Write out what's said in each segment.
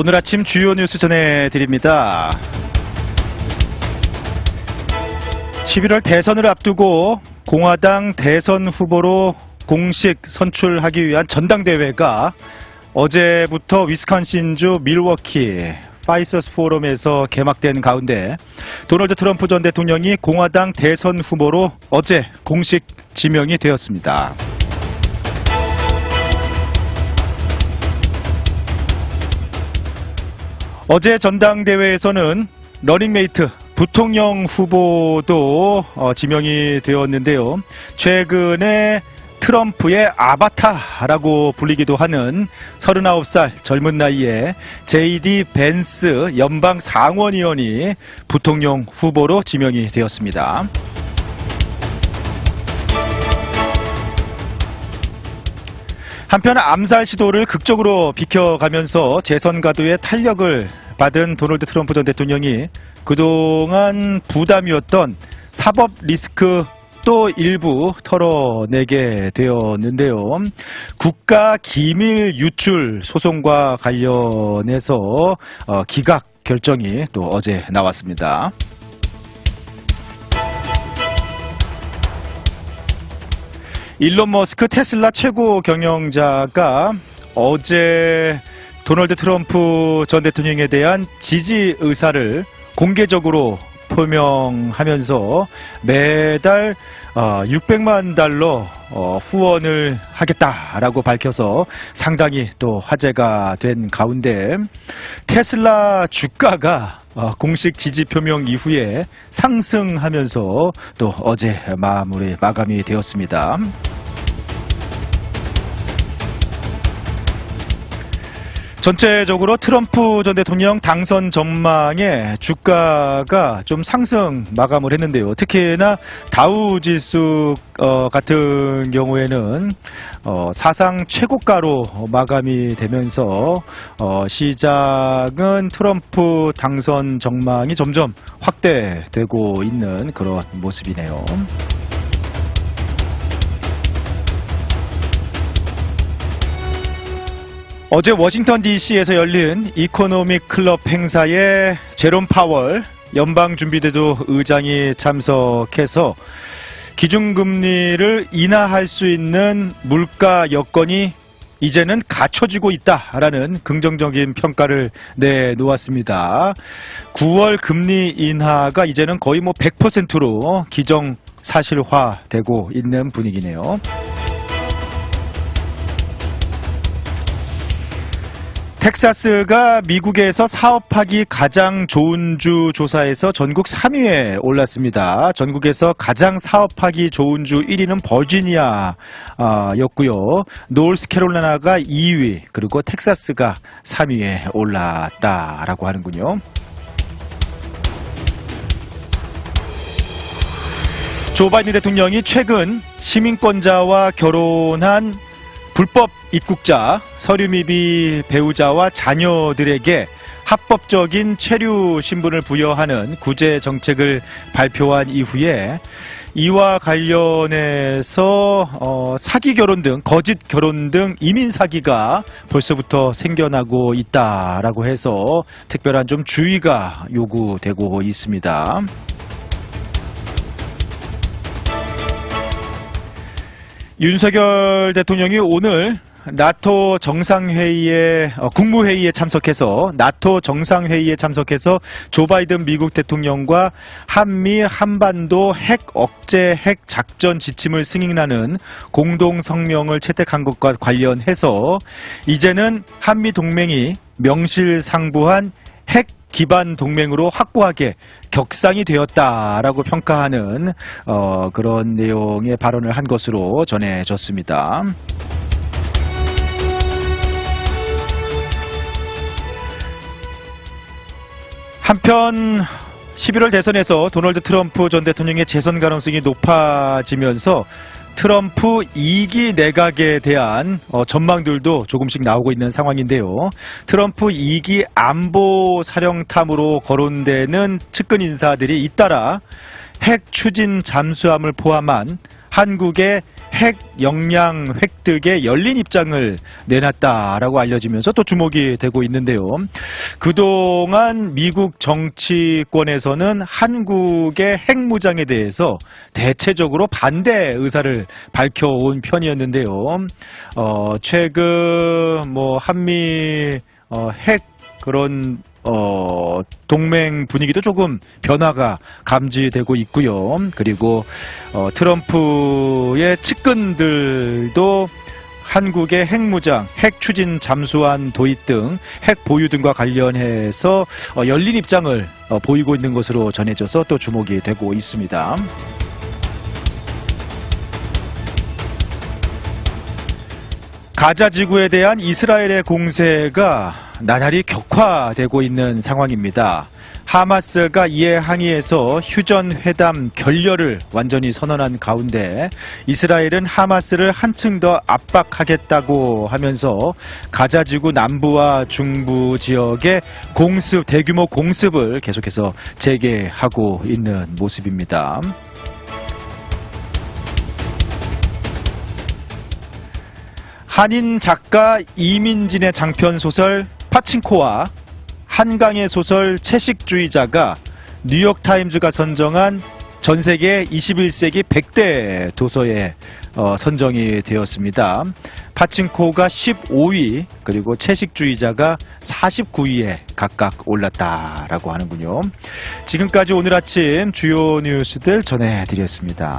오늘 아침 주요 뉴스 전해드립니다. 11월 대선을 앞두고 공화당 대선 후보로 공식 선출하기 위한 전당대회가 어제부터 위스콘신주 밀워키 파이서스 포럼에서 개막된 가운데 도널드 트럼프 전 대통령이 공화당 대선 후보로 어제 공식 지명이 되었습니다. 어제 전당대회에서는 러닝메이트 부통령 후보도 어, 지명이 되었는데요. 최근에 트럼프의 아바타라고 불리기도 하는 39살 젊은 나이에 JD 벤스 연방 상원의원이 부통령 후보로 지명이 되었습니다. 한편 암살 시도를 극적으로 비켜가면서 재선 가도의 탄력을 받은 도널드 트럼프 전 대통령이 그동안 부담이었던 사법 리스크 또 일부 털어내게 되었는데요. 국가 기밀 유출 소송과 관련해서 어, 기각 결정이 또 어제 나왔습니다. 일론 머스크 테슬라 최고 경영자가 어제 도널드 트럼프 전 대통령에 대한 지지 의사를 공개적으로 표명하면서 매달 600만 달러 어, 후원을 하겠다라고 밝혀서 상당히 또 화제가 된 가운데 테슬라 주가가 어, 공식 지지 표명 이후에 상승하면서 또 어제 마무리 마감이 되었습니다. 전체적으로 트럼프 전 대통령 당선 전망에 주가가 좀 상승 마감을 했는데요. 특히나 다우 지수 어, 같은 경우에는 어, 사상 최고가로 마감이 되면서 어, 시장은 트럼프 당선 전망이 점점 확대되고 있는 그런 모습이네요. 어제 워싱턴 DC에서 열린 이코노믹 클럽 행사에 제롬 파월 연방준비대도 의장이 참석해서 기준금리를 인하할 수 있는 물가 여건이 이제는 갖춰지고 있다라는 긍정적인 평가를 내놓았습니다. 9월 금리 인하가 이제는 거의 뭐 100%로 기정 사실화되고 있는 분위기네요. 텍사스가 미국에서 사업하기 가장 좋은 주 조사에서 전국 3위에 올랐습니다. 전국에서 가장 사업하기 좋은 주 1위는 버지니아였고요. 노스캐롤라이나가 2위, 그리고 텍사스가 3위에 올랐다라고 하는군요. 조 바이든 대통령이 최근 시민권자와 결혼한 불법 입국자, 서류 미비 배우자와 자녀들에게 합법적인 체류 신분을 부여하는 구제 정책을 발표한 이후에 이와 관련해서 어, 사기 결혼 등 거짓 결혼 등 이민 사기가 벌써부터 생겨나고 있다라고 해서 특별한 좀 주의가 요구되고 있습니다. 윤석열 대통령이 오늘 나토 정상회의에 어, 국무회의에 참석해서 나토 정상회의에 참석해서 조 바이든 미국 대통령과 한미 한반도 핵 억제 핵 작전 지침을 승인하는 공동 성명을 채택한 것과 관련해서 이제는 한미 동맹이 명실상부한 핵 기반 동맹으로 확고하게 격상이 되었다라고 평가하는 어, 그런 내용의 발언을 한 것으로 전해졌습니다. 한편 11월 대선에서 도널드 트럼프 전 대통령의 재선 가능성이 높아지면서 트럼프 2기 내각에 대한 어, 전망들도 조금씩 나오고 있는 상황인데요. 트럼프 2기 안보 사령탑으로 거론되는 측근 인사들이 잇따라 핵 추진 잠수함을 포함한 한국의 핵 역량 획득에 열린 입장을 내놨다라고 알려지면서 또 주목이 되고 있는데요. 그동안 미국 정치권에서는 한국의 핵무장에 대해서 대체적으로 반대 의사를 밝혀온 편이었는데요. 어, 최근 뭐 한미 어, 핵 그런 어, 동맹 분위기도 조금 변화가 감지되고 있고요. 그리고 어, 트럼프의 측근들도 한국의 핵무장, 핵 추진 잠수한 도입 등 핵 보유 등과 관련해서 어, 열린 입장을 어, 보이고 있는 것으로 전해져서 또 주목이 되고 있습니다. 가자 지구에 대한 이스라엘의 공세가 나날이 격화되고 있는 상황입니다. 하마스가 이에 항의해서 휴전 회담 결렬을 완전히 선언한 가운데 이스라엘은 하마스를 한층 더 압박하겠다고 하면서 가자 지구 남부와 중부 지역의 공습 대규모 공습을 계속해서 재개하고 있는 모습입니다. 한인 작가 이민진의 장편 소설 파친코와 한강의 소설 채식주의자가 뉴욕타임즈가 선정한 전 세계 21세기 100대 도서에 어, 선정이 되었습니다. 파친코가 15위 그리고 채식주의자가 49위에 각각 올랐다라고 하는군요. 지금까지 오늘 아침 주요 뉴스들 전해드렸습니다.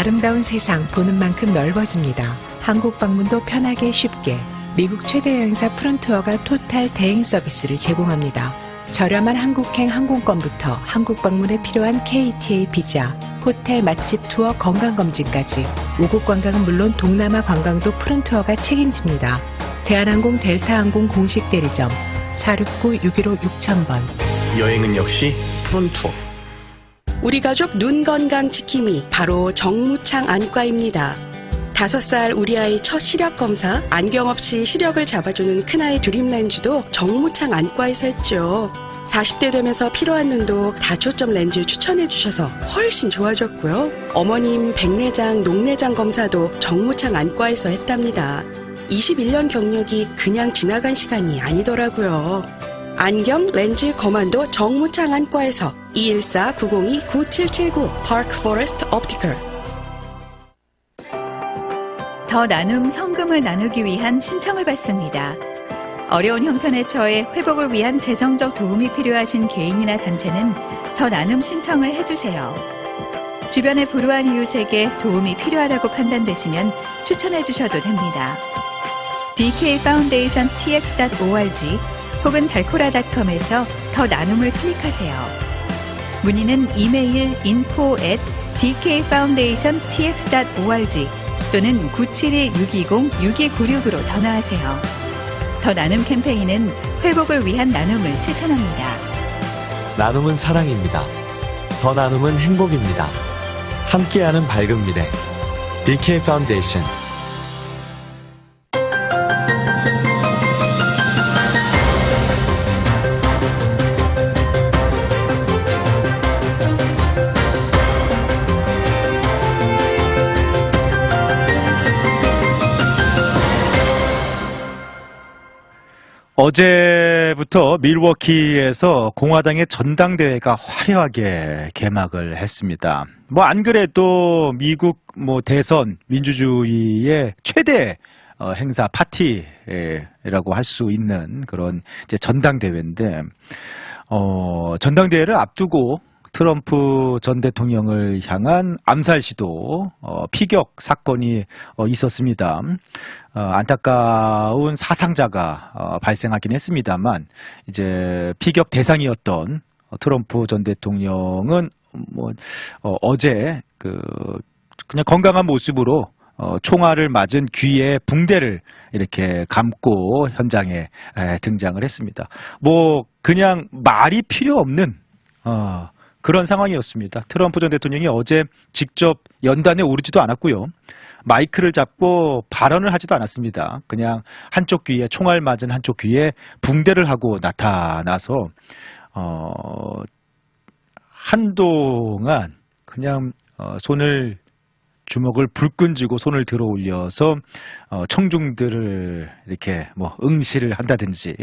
아름다운 세상 보는 만큼 넓어집니다. 한국 방문도 편하게 쉽게 미국 최대 여행사 푸른투어가 토탈 대행 서비스를 제공합니다. 저렴한 한국행 항공권부터 한국 방문에 필요한 KTA 비자, 호텔 맛집 투어 건강검진까지 우국 관광은 물론 동남아 관광도 푸른투어가 책임집니다. 대한항공 델타항공 공식 대리점 469-615-6000번 여행은 역시 프론투어. 우리 가족 눈 건강 지킴이 바로 정무창 안과입니다. 다섯 살 우리 아이 첫 시력 검사 안경 없이 시력을 잡아주는 큰아이 드림렌즈도 정무창 안과에서 했죠. 40대 되면서 필요한 눈도 다초점 렌즈 추천해 주셔서 훨씬 좋아졌고요. 어머님 백내장, 녹내장 검사도 정무창 안과에서 했답니다. 21년 경력이 그냥 지나간 시간이 아니더라고요. 안경 렌즈 거만도 정무창 안과에서 214-902-9779 파크 포레스트 옵티컬 더 나눔 성금을 나누기 위한 신청을 받습니다. 어려운 형편에 처해 회복을 위한 재정적 도움이 필요하신 개인이나 단체는 더 나눔 신청을 해주세요. 주변의 불우한 이웃에게 도움이 필요하다고 판단되시면 추천해 주셔도 됩니다. DK 파운데이션 tx.org 혹은 달코라닷컴에서 더 나눔을 클릭하세요. 문의는 이메일 info at dkfoundationtx.org 또는 972-620-6296으로 전화하세요. 더 나눔 캠페인은 회복을 위한 나눔을 실천합니다. 나눔은 사랑입니다. 더 나눔은 행복입니다. 함께하는 밝은 미래. DK 파운데이션. 어제부터 밀워키에서 공화당의 전당대회가 화려하게 개막을 했습니다. 뭐 안 그래도 미국 뭐 대선 민주주의의 최대 어, 행사 파티라고 할 수 있는 그런 이제 전당대회인데 어, 전당대회를 앞두고 트럼프 전 대통령을 향한 암살 시도 어, 피격 사건이 어, 있었습니다. 어, 안타까운 사상자가 어, 발생하긴 했습니다만 이제 피격 대상이었던 어, 트럼프 전 대통령은 뭐 어, 제 그 그냥 건강한 모습으로 어, 총알을 맞은 귀에 붕대를 이렇게 감고 현장에 에, 등장을 했습니다. 뭐 그냥 말이 필요 없는 어, 그런 상황이었습니다. 트럼프 전 대통령이 어제 직접 연단에 오르지도 않았고요. 마이크를 잡고 발언을 하지도 않았습니다. 그냥 한쪽 귀에 총알 맞은 한쪽 귀에 붕대를 하고 나타나서 어 한동안 그냥 어, 손을 주먹을 불끈 쥐고 손을 들어 올려서 어, 청중들을 이렇게 뭐 응시를 한다든지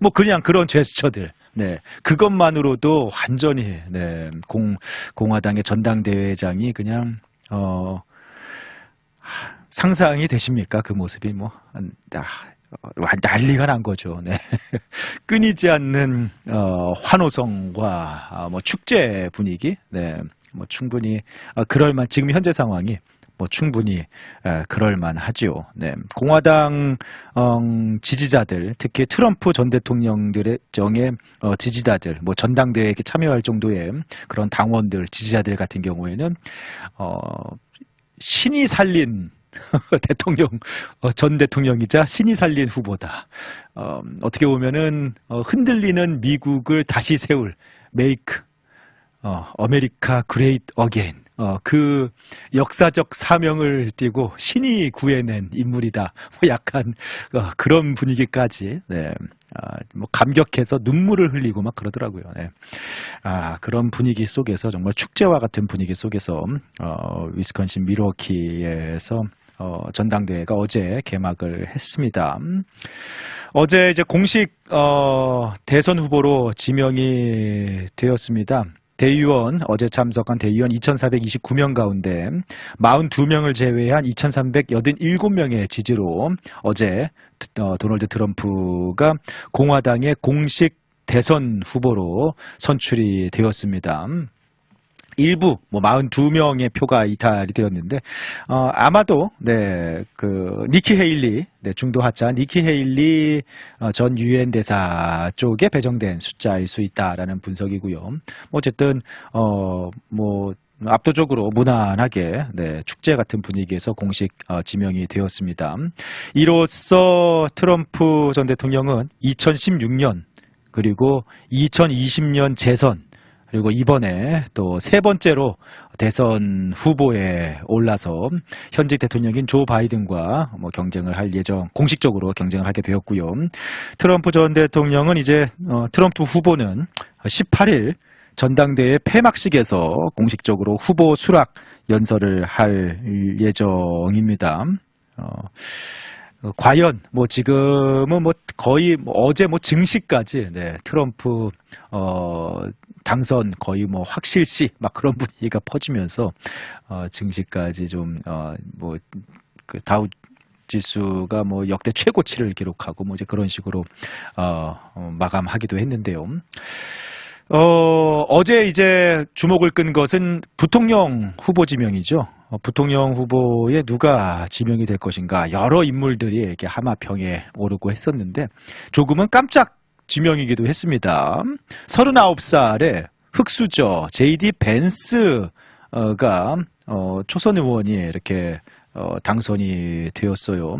뭐 그냥 그런 제스처들 네 그것만으로도 완전히 네, 공 공화당의 전당대회장이 그냥 어 하, 상상이 되십니까 그 모습이 뭐 아, 와, 난리가 난 거죠. 네. 끊이지 않는 어, 환호성과 아, 뭐 축제 분위기, 네, 뭐 충분히 어, 그럴만 지금 현재 상황이 뭐 충분히 에, 그럴 만하죠. 네. 공화당 어, 지지자들, 특히 트럼프 전 대통령들의 정의 어, 지지자들, 뭐 전당대회에 참여할 정도의 그런 당원들, 지지자들 같은 경우에는 어, 신이 살린 대통령 어, 전 대통령이자 신이 살린 후보다. 어, 어떻게 보면은 어, 흔들리는 미국을 다시 세울 메이크 어, 아메리카 그레이트 어게인 어, 그 역사적 사명을 띠고 신이 구해낸 인물이다. 뭐 약간 어, 그런 분위기까지 네. 아, 뭐 감격해서 눈물을 흘리고 막 그러더라고요. 네. 아, 그런 분위기 속에서 정말 축제와 같은 분위기 속에서 어, 위스콘신 미러키에서 어, 전당대회가 어제 개막을 했습니다. 음, 어제 이제 공식 어, 대선 후보로 지명이 되었습니다. 대의원 어제 참석한 대의원 2,429명 가운데 42명을 제외한 2,387명의 지지로 어제 어, 도널드 트럼프가 공화당의 공식 대선 후보로 선출이 되었습니다. 일부 뭐 42명의 표가 이탈이 되었는데 어, 아마도 네그 니키 헤일리 네, 중도 하차 니키 헤일리 어, 전 유엔 대사 쪽에 배정된 숫자일 수 있다라는 분석이고요. 어쨌든 어뭐 압도적으로 무난하게 네, 축제 같은 분위기에서 공식 어, 지명이 되었습니다. 이로써 트럼프 전 대통령은 2016년 그리고 2020년 재선 그리고 이번에 또 세 번째로 대선 후보에 올라서 현직 대통령인 조 바이든과 뭐 경쟁을 할 예정, 공식적으로 경쟁을 하게 되었고요. 트럼프 전 대통령은 이제 어, 트럼프 후보는 18일 전당대회 폐막식에서 공식적으로 후보 수락 연설을 할 예정입니다. 어, 어, 과연 뭐 지금은 뭐 거의 뭐 어제 뭐 증시까지 네, 트럼프 어 당선 거의 뭐 확실시 막 그런 분위기가 퍼지면서 어 증시까지 좀어뭐그 다우 지수가 뭐 역대 최고치를 기록하고 뭐 이제 그런 식으로 어, 어 마감하기도 했는데요. 어, 어제 이제 주목을 끈 것은 부통령 후보 지명이죠. 어, 부통령 후보에 누가 지명이 될 것인가 여러 인물들이 이렇게 하마평에 오르고 했었는데 조금은 깜짝 지명이기도 했습니다. 39살의 흑수저 JD 벤스가 어, 초선 의원이 이렇게 어, 당선이 되었어요.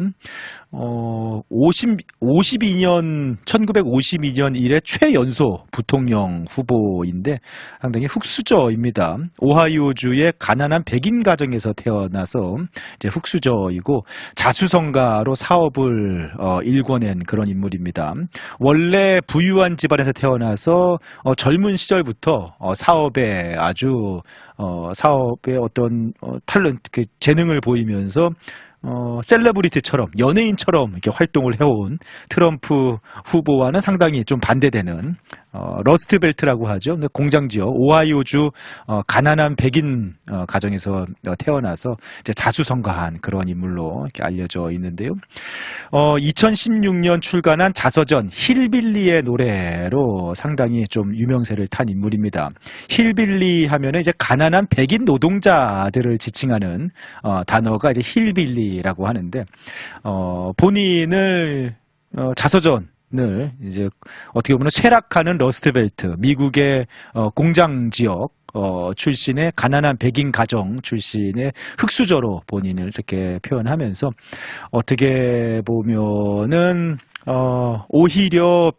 어, 50, 52년, 1952년 이래 최연소 부통령 후보인데 상당히 흑수저입니다. 오하이오주의 가난한 백인 가정에서 태어나서 이제 흑수저이고 자수성가로 사업을 어, 일궈낸 그런 인물입니다. 원래 부유한 집안에서 태어나서 어, 젊은 시절부터 어, 사업에 아주 어, 사업에 어떤 어, 탤런트, 그 재능을 보이면서 어, 셀러브리티처럼 연예인처럼 이렇게 활동을 해온 트럼프 후보와는 상당히 좀 반대되는 어, 러스트벨트라고 하죠. 공장 지역 오하이오주 어, 가난한 백인 어, 가정에서 어, 태어나서 자수성가한 그런 인물로 이렇게 알려져 있는데요. 어, 2016년 출간한 자서전 힐빌리의 노래로 상당히 좀 유명세를 탄 인물입니다. 힐빌리 하면은 이제 가난한 백인 노동자들을 지칭하는 어, 단어가 이제 힐빌리라고 하는데 어, 본인을 어, 자서전 을 이제 어떻게 보면 쇠락하는 러스트벨트 미국의 어, 공장 지역 어, 출신의 가난한 백인 가정 출신의 흑수저로 본인을 이렇게 표현하면서 어떻게 보면은 어, 오히려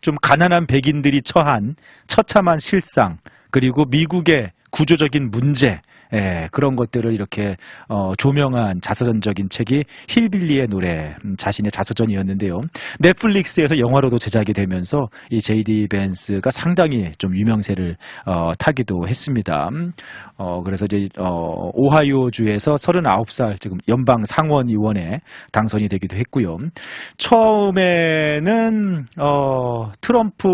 좀 가난한 백인들이 처한 처참한 실상 그리고 미국의 구조적인 문제 예, 그런 것들을 이렇게 어, 조명한 자서전적인 책이 힐빌리의 노래 음, 자신의 자서전이었는데요. 넷플릭스에서 영화로도 제작이 되면서 이 제이디 벤스가 상당히 좀 유명세를 어, 타기도 했습니다. 음, 어, 그래서 이제 어, 오하이오 주에서 39살 지금 연방 상원 의원에 당선이 되기도 했고요. 처음에는 어, 트럼프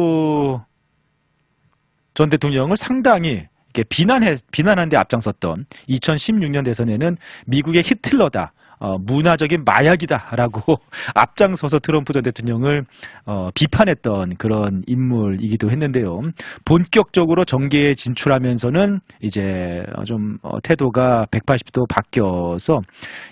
전 대통령을 상당히 이렇게 비난해 비난하는 데 앞장섰던 2016년 대선에는 미국의 히틀러다. 어, 문화적인 마약이다라고 앞장서서 트럼프 전 대통령을 어, 비판했던 그런 인물이기도 했는데요. 본격적으로 정계에 진출하면서는 이제 어, 좀 어, 태도가 180도 바뀌어서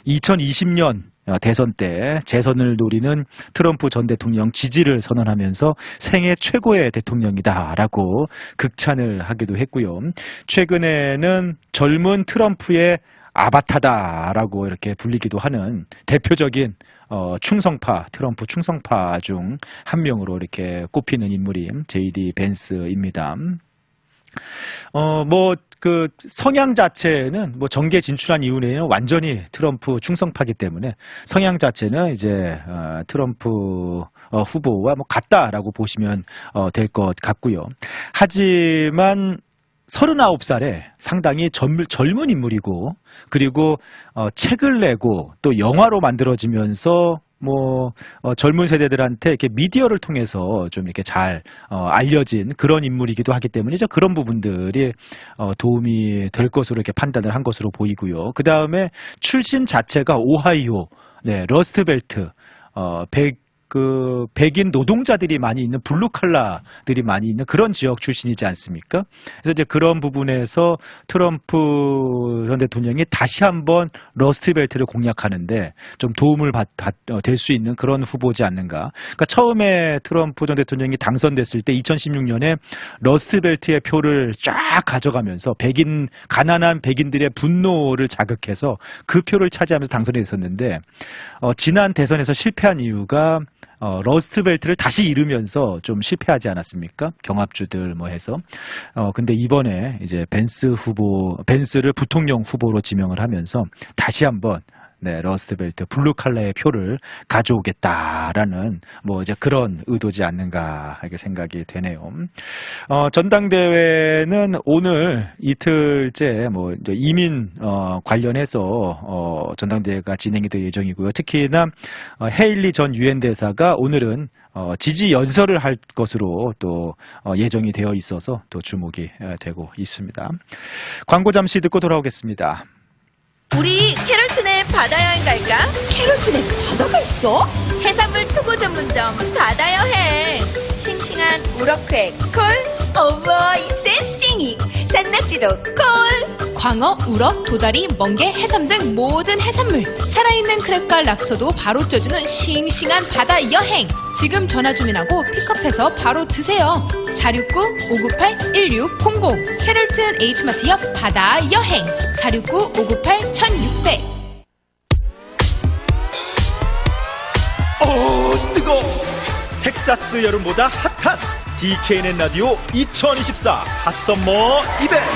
2020년 어, 대선 때 재선을 노리는 트럼프 전 대통령 지지를 선언하면서 생애 최고의 대통령이다라고 극찬을 하기도 했고요. 최근에는 젊은 트럼프의 아바타다라고 이렇게 불리기도 하는 대표적인 어, 충성파 트럼프 충성파 중 한 명으로 이렇게 꼽히는 인물이 제이디 벤스입니다. 어, 뭐, 그, 성향 자체는, 뭐, 정계 진출한 이후에는 완전히 트럼프 충성파기 때문에, 성향 자체는 이제, 어, 트럼프 어, 후보와 뭐, 같다라고 보시면, 어, 될 것 같고요. 하지만, 39살에 상당히 젊, 젊은 인물이고, 그리고, 어, 책을 내고, 또 영화로 만들어지면서, 뭐 어, 젊은 세대들한테 이렇게 미디어를 통해서 좀 이렇게 잘 어, 알려진 그런 인물이기도 하기 때문이죠. 그런 부분들이 어, 도움이 될 것으로 이렇게 판단을 한 것으로 보이고요. 그 다음에 출신 자체가 오하이오, 네 러스트벨트, 어, 백 그 백인 노동자들이 많이 있는 블루 칼라들이 많이 있는 그런 지역 출신이지 않습니까? 그래서 이제 그런 부분에서 트럼프 전 대통령이 다시 한번 러스트벨트를 공략하는데 좀 도움을 될 수 있는 그런 후보지 않는가. 그러니까 처음에 트럼프 전 대통령이 당선됐을 때 2016년에 러스트벨트의 표를 쫙 가져가면서 백인 가난한 백인들의 분노를 자극해서 그 표를 차지하면서 당선이 됐었는데 어, 지난 대선에서 실패한 이유가 어, 러스트벨트를 다시 이루면서 좀 실패하지 않았습니까? 경합주들 뭐 해서. 어, 근데 이번에 이제 벤스 후보, 벤스를 부통령 후보로 지명을 하면서 다시 한번 네, 러스트벨트 블루 칼라의 표를 가져오겠다라는 뭐 이제 그런 의도지 않는가 이렇게 생각이 되네요. 어, 전당대회는 오늘 이틀째 뭐 이민 어, 관련해서 어, 전당대회가 진행이 될 예정이고요. 특히나 어, 헤일리 전 유엔 대사가 오늘은 어, 지지 연설을 할 것으로 또 어, 예정이 되어 있어서 또 주목이 어, 되고 있습니다. 광고 잠시 듣고 돌아오겠습니다. 우리 캐롤튼 에 바다 여행 갈까? 캐롤튼에 바다가 있어? 해산물 투고 전문점 바다 여행. 싱싱한 우럭회 콜. 어머 이 센찡이 산낙지도 콜. 광어, 우럭, 도다리, 멍게, 해삼 등 모든 해산물. 살아있는 크랩과 랍스터도 바로 쪄주는 싱싱한 바다 여행. 지금 전화 주문하고 픽업해서 바로 드세요. 469-598-1600 캐럴튼 H마트 옆 바다 여행 469-598-1600 오 뜨거 텍사스 여름보다 핫한 DKNN 라디오 2024 핫썸머 이벤트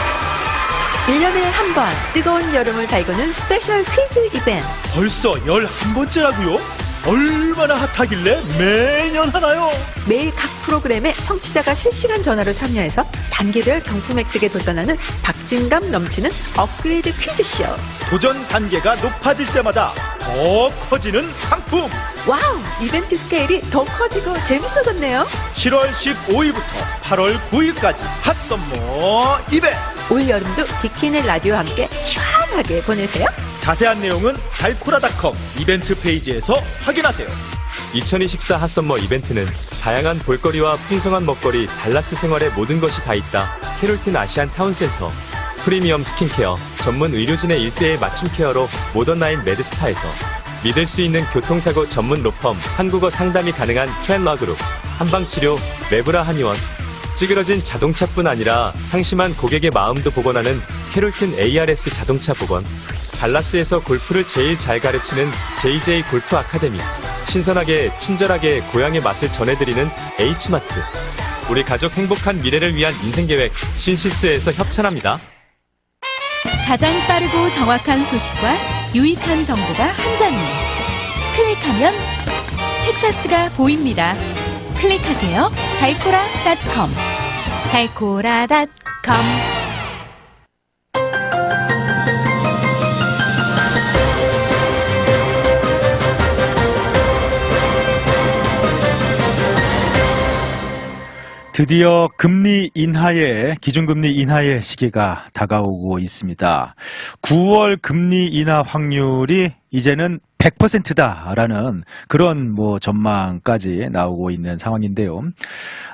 1년에 한 번 뜨거운 여름을 달구는 스페셜 퀴즈 이벤트. 벌써 11번째라고요? 얼마나 핫하길래 매년 하나요? 매일 각 프로그램에 청취자가 실시간 전화로 참여해서 단계별 경품 획득에 도전하는 박진감 넘치는 업그레이드 퀴즈쇼. 도전 단계가 높아질 때마다 더 커지는 상품 와우! 이벤트 스케일이 더 커지고 재밌어졌네요. 7월 15일부터 8월 9일까지 핫썸머 이벤트 올여름도 디키네 라디오와 함께 시원 하게 보내세요. 자세한 내용은 달코라닷컴 이벤트 페이지에서 확인하세요 2024 핫썸머 이벤트는 다양한 볼거리와 풍성한 먹거리 달라스 생활의 모든 것이 다 있다. 캐롤틴 아시안 타운센터 프리미엄 스킨케어 전문 의료진의 일대의 맞춤 케어로 모던나인 메드스파에서 믿을 수 있는 교통사고 전문 로펌 한국어 상담이 가능한 트렌러 그룹 한방치료 레브라 한의원 찌그러진 자동차뿐 아니라 상심한 고객의 마음도 복원하는 캐롤틴 ARS 자동차 복원 달라스에서 골프를 제일 잘 가르치는 JJ 골프 아카데미 신선하게 친절하게 고향의 맛을 전해드리는 H마트. 우리 가족 행복한 미래를 위한 인생계획 신시스에서 협찬합니다. 가장 빠르고 정확한 소식과 유익한 정보가 한 장에 클릭하면 텍사스가 보입니다. 클릭하세요. 달코라.com 달코라.com 드디어 금리 인하의 기준금리 인하의 시기가 다가오고 있습니다. 9월 금리 인하 확률이 이제는 100%다라는 그런 뭐 전망까지 나오고 있는 상황인데요.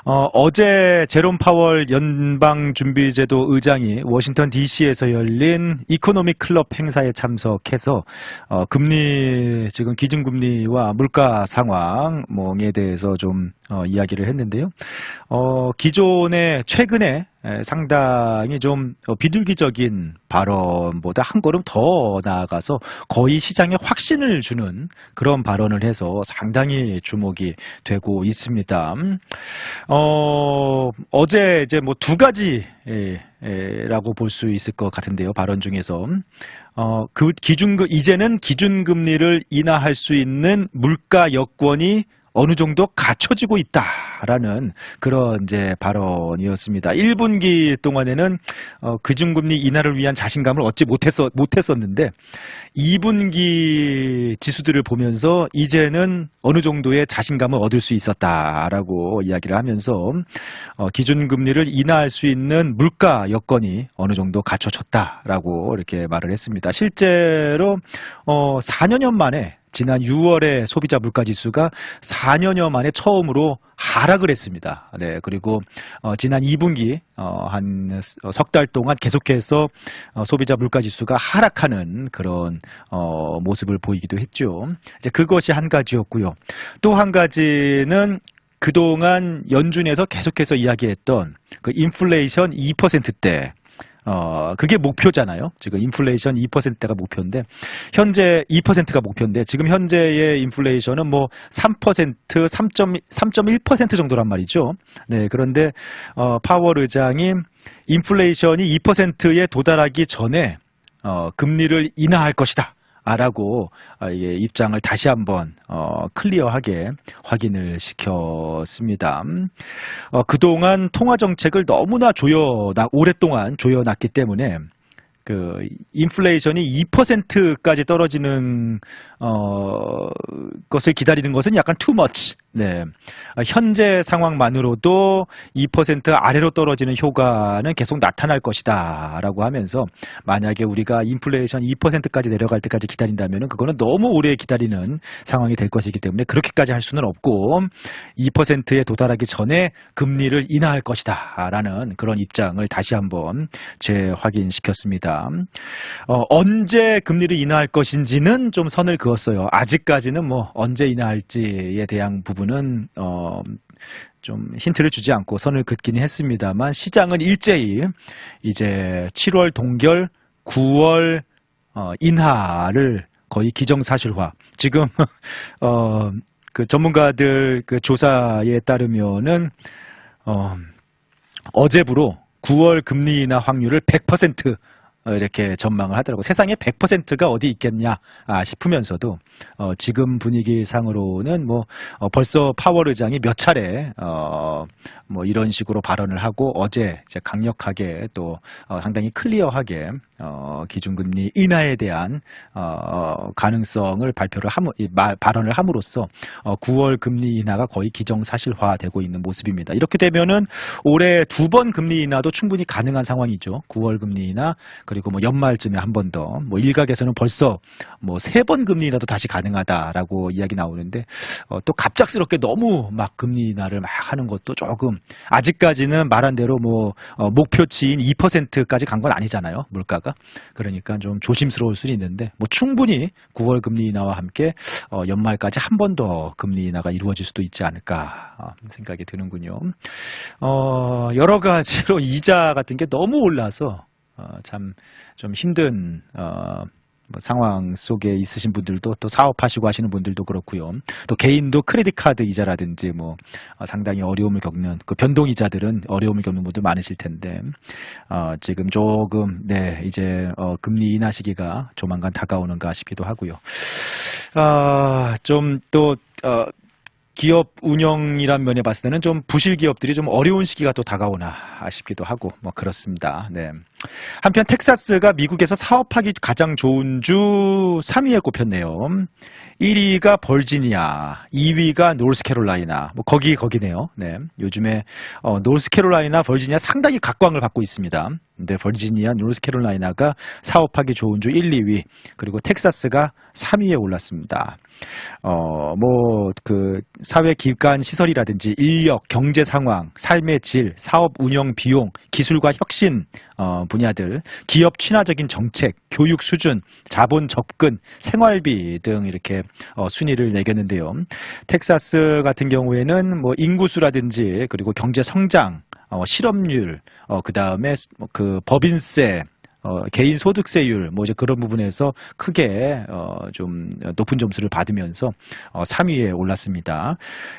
어, 제 제롬 파월 연방준비제도 의장이 워싱턴 DC에서 열린 이코노믹 클럽 행사에 참석해서 어, 금리 지금 기준금리와 물가 상황 뭐에 대해서 좀 어, 이야기를 했는데요. 어, 기존에 최근에 에, 상당히 좀 어, 비둘기적인 발언보다 한 걸음 더 나아가서 거의 시장에 확신을 주는 그런 발언을 해서 상당히 주목이 되고 있습니다. 음, 어, 어제 이제 뭐 두 가지 에, 에, 라고 볼 수 있을 것 같은데요. 발언 중에서. 어, 그 기준금, 이제는 기준금리를 인하할 수 있는 물가 여건이 어느 정도 갖춰지고 있다라는 그런 이제 발언이었습니다. 1분기 동안에는 어, 기준금리 인하를 위한 자신감을 얻지 못했어 못했었는데 2분기 지수들을 보면서 이제는 어느 정도의 자신감을 얻을 수 있었다라고 이야기를 하면서 어, 기준금리를 인하할 수 있는 물가 여건이 어느 정도 갖춰졌다라고 이렇게 말을 했습니다. 실제로 어, 4년여 만에 지난 6월에 소비자 물가 지수가 4년여 만에 처음으로 하락을 했습니다. 네, 그리고 어, 지난 2분기 어, 한석 달 동안 계속해서 어, 소비자 물가 지수가 하락하는 그런 어, 모습을 보이기도 했죠. 이제 그것이 한 가지였고요. 또 한 가지는 그동안 연준에서 계속해서 이야기했던 그 인플레이션 2%대 어, 그게 목표잖아요. 지금 인플레이션 2%가 목표인데, 현재 2%가 목표인데, 지금 현재의 인플레이션은 뭐 3%, 3.1% 정도란 말이죠. 네, 그런데, 어, 파월 의장이 인플레이션이 2%에 도달하기 전에, 어, 금리를 인하할 것이다. 아라고 아, 이게 입장을 다시 한번 어, 클리어하게 확인을 시켰습니다. 어, 그동안 통화 정책을 너무나 조여나 오랫동안 조여놨기 때문에 그 인플레이션이 2%까지 떨어지는 어 것을 기다리는 것은 약간 much. 네. 아, 현재 상황만으로도 2% 아래로 떨어지는 효과는 계속 나타날 것이다 라고 하면서 만약에 우리가 인플레이션 2%까지 내려갈 때까지 기다린다면은 그거는 너무 오래 기다리는 상황이 될 것이기 때문에 그렇게까지 할 수는 없고 2%에 도달하기 전에 금리를 인하할 것이다 라는 그런 입장을 다시 한번 재확인시켰습니다. 어, 언제 금리를 인하할 것인지는 좀 선을 그었어요. 아직까지는 뭐 언제 인하할지에 대한 부분 은 어, 좀 힌트를 주지 않고 선을 긋기는 했습니다만 시장은 일제히 이제 7월 동결, 9월 어, 인하를 거의 기정사실화. 지금 어, 그 전문가들 그 조사에 따르면은 어, 어제부로 9월 금리 인하 확률을 100% 어, 이렇게 전망을 하더라고. 세상에 100%가 어디 있겠냐 아, 싶으면서도 어, 지금 분위기상으로는 뭐 어, 벌써 파월 의장이 몇 차례 어, 뭐 이런 식으로 발언을 하고 어제 이제 강력하게 또 어, 상당히 클리어하게 어, 기준금리 인하에 대한 어, 가능성을 발표를 함, 이 말- 발언을 함으로써 어, 9월 금리 인하가 거의 기정사실화되고 있는 모습입니다. 이렇게 되면은 올해 두 번 금리 인하도 충분히 가능한 상황이죠. 9월 금리 인하 그리고 뭐 연말쯤에 한 번 더. 뭐 일각에서는 벌써 뭐 세 번 금리 인하도 다시 가능하다라고 이야기 나오는데 어, 또 갑작스럽게 너무 막 금리 인하를 막 하는 것도 조금 아직까지는 말한 대로 뭐 어, 목표치인 2%까지 간 건 아니잖아요. 물가가. 그러니까 좀 조심스러울 수는 있는데 뭐 충분히 9월 금리 인하와 함께 어, 연말까지 한 번 더 금리 인하가 이루어질 수도 있지 않을까 어, 생각이 드는군요. 어, 여러 가지로 이자 같은 게 너무 올라서 어, 참 좀 힘든 어, 뭐 상황 속에 있으신 분들도 또 사업하시고 하시는 분들도 그렇고요. 또 개인도 크레딧 카드 이자라든지 뭐 어, 상당히 어려움을 겪는 그 변동 이자들은 어려움을 겪는 분들 많으실 텐데 어, 지금 조금 네 이제 어, 금리 인하 시기가 조만간 다가오는가 싶기도 하고요. 아, 좀또 어, 기업 운영이란 면에 봤을 때는 좀 부실 기업들이 좀 어려운 시기가 또 다가오나 싶기도 하고 뭐 그렇습니다. 네. 한편 텍사스가 미국에서 사업하기 가장 좋은 주 3위에 꼽혔네요. 1위가 벌지니아, 2위가 노스캐롤라이나. 뭐 거기 거기네요. 네. 요즘에 어, 노스캐롤라이나, 벌지니아 상당히 각광을 받고 있습니다. 근데 벌지니아, 노스캐롤라이나가 사업하기 좋은 주 1, 2위, 그리고 텍사스가 3위에 올랐습니다. 어, 뭐, 그, 사회 기관 시설이라든지 인력, 경제 상황, 삶의 질, 사업 운영 비용, 기술과 혁신, 어, 분야들, 기업 친화적인 정책, 교육 수준, 자본 접근, 생활비 등 이렇게 어, 순위를 매겼는데요. 텍사스 같은 경우에는 뭐 인구수라든지 그리고 경제 성장, 어, 실업률, 어, 그 다음에 그 법인세, 어, 개인 소득세율, 뭐 이제 그런 부분에서 크게, 어, 좀 높은 점수를 받으면서, 어, 3위에 올랐습니다.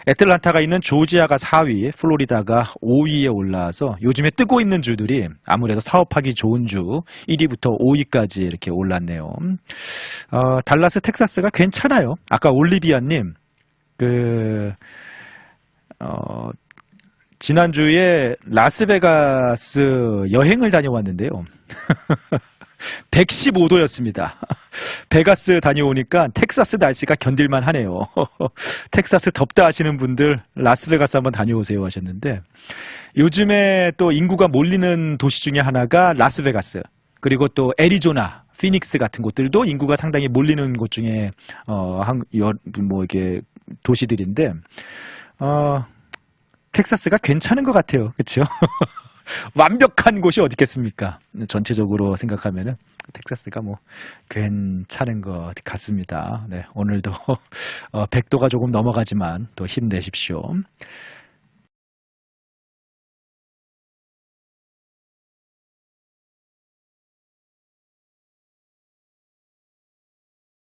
애틀란타가 있는 조지아가 4위, 플로리다가 5위에 올라서 요즘에 뜨고 있는 주들이 아무래도 사업하기 좋은 주 1위부터 5위까지 이렇게 올랐네요. 어, 달라스, 텍사스가 괜찮아요. 아까 올리비아님, 그, 어, 지난주에 라스베가스 여행을 다녀왔는데요. 115도였습니다. 베가스 다녀오니까 텍사스 날씨가 견딜만 하네요. 텍사스 덥다 하시는 분들 라스베가스 한번 다녀오세요 하셨는데 요즘에 또 인구가 몰리는 도시 중에 하나가 라스베가스 그리고 또 애리조나 피닉스 같은 곳들도 인구가 상당히 몰리는 곳 중에 어한뭐 이게 도시들인데 어 텍사스가 괜찮은 것 같아요. 그렇죠? 완벽한 곳이 어디 있겠습니까? 전체적으로 생각하면은 텍사스가 뭐 괜찮은 것 같습니다. 네, 오늘도 어, 100도가 조금 넘어가지만 또 힘내십시오.